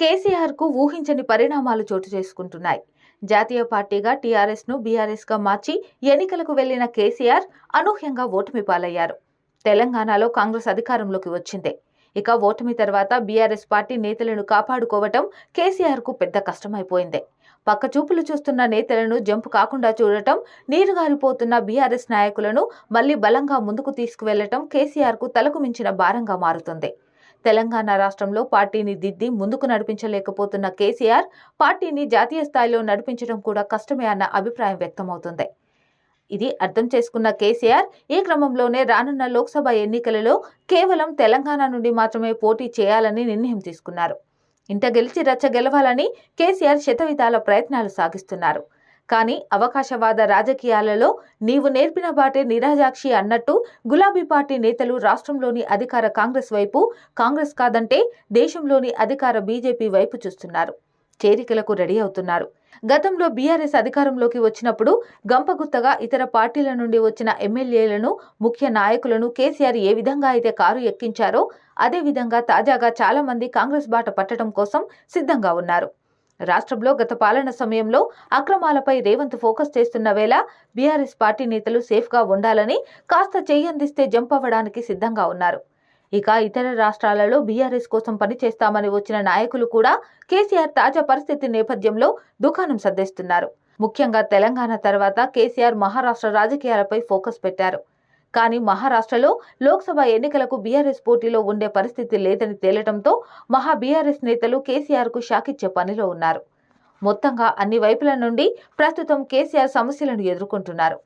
కేసీఆర్కు ఊహించని పరిణామాలు చోటు చేసుకుంటున్నాయి. జాతీయ పార్టీగా టీఆర్ఎస్ను బీఆర్ఎస్గా మార్చి ఎన్నికలకు వెళ్ళిన కేసీఆర్ అనూహ్యంగా ఓటమి పాలయ్యారు. తెలంగాణలో కాంగ్రెస్ అధికారంలోకి వచ్చిందే. ఇక ఓటమి తర్వాత బీఆర్ఎస్ పార్టీ నేతలను కాపాడుకోవటం కేసీఆర్కు పెద్ద కష్టమైపోయింది. పక్క చూపులు చూస్తున్న నేతలను జంపు కాకుండా చూడటం నీరుగారిపోతున్న బీఆర్ఎస్ నాయకులను మళ్ళీ బలంగా ముందుకు తీసుకువెళ్ళటం కేసీఆర్కు తలకు మించిన భారంగా మారుతుంది. తెలంగాణ రాష్ట్రంలో పార్టీని దిద్ది ముందుకు నడిపించలేకపోతున్న కేసీఆర్ పార్టీని జాతీయ స్థాయిలో నడిపించడం కూడా కష్టమే అన్న అభిప్రాయం వ్యక్తమవుతుంది. ఇది అర్థం చేసుకున్న కేసీఆర్ ఈ క్రమంలోనే రానున్న లోక్సభ ఎన్నికలలో కేవలం తెలంగాణ నుండి మాత్రమే పోటీ చేయాలని నిర్ణయం తీసుకున్నారు. ఇంత గెలిచి రచ్చ గెలవాలని కేసీఆర్ శతవిధాల ప్రయత్నాలు సాగిస్తున్నారు. కానీ అవకాశవాద రాజకీయాలలో నీవు నేర్పిన బాటే నిరాజాక్షి అన్నట్టు గులాబీ పార్టీ నేతలు రాష్ట్రంలోని అధికార కాంగ్రెస్ వైపు కాంగ్రెస్ కాదంటే దేశంలోని అధికార బీజేపీ వైపు చూస్తున్నారు. చేరికలకు రెడీ అవుతున్నారు. గతంలో బీఆర్ఎస్ అధికారంలోకి వచ్చినప్పుడు గంపగుత్తగా ఇతర పార్టీల నుండి వచ్చిన ఎమ్మెల్యేలను ముఖ్య నాయకులను కేసీఆర్ ఏ విధంగా అయితే కారు ఎక్కించారో అదే విధంగా తాజాగా చాలామంది కాంగ్రెస్ బాట పట్టడం కోసం సిద్ధంగా ఉన్నారు. రాష్ట్రంలో గత పాలన సమయంలో అక్రమాలపై రేవంత్ ఫోకస్ చేస్తున్న వేళ బీఆర్ఎస్ పార్టీ నేతలు సేఫ్గా ఉండాలని కాస్త చెయ్యందిస్తే జంప్ అవ్వడానికి సిద్ధంగా ఉన్నారు. ఇక ఇతర రాష్ట్రాలలో బీఆర్ఎస్ కోసం పనిచేస్తామని వచ్చిన నాయకులు కూడా కేసీఆర్ తాజా పరిస్థితి నేపథ్యంలో దుకాణం సర్దేస్తున్నారు. ముఖ్యంగా తెలంగాణ తర్వాత కేసీఆర్ మహారాష్ట్ర రాజకీయాలపై ఫోకస్ పెట్టారు. కానీ మహారాష్ట్రలో లోక్సభ ఎన్నికలకు బీఆర్ఎస్ పోటీలో ఉండే పరిస్థితి లేదని తేలటంతో మహా బీఆర్ఎస్ నేతలు కేసీఆర్కు షాకిచ్చే పనిలో ఉన్నారు. మొత్తంగా అన్ని వైపుల నుండి ప్రస్తుతం కేసీఆర్ సమస్యలను ఎదుర్కొంటున్నారు.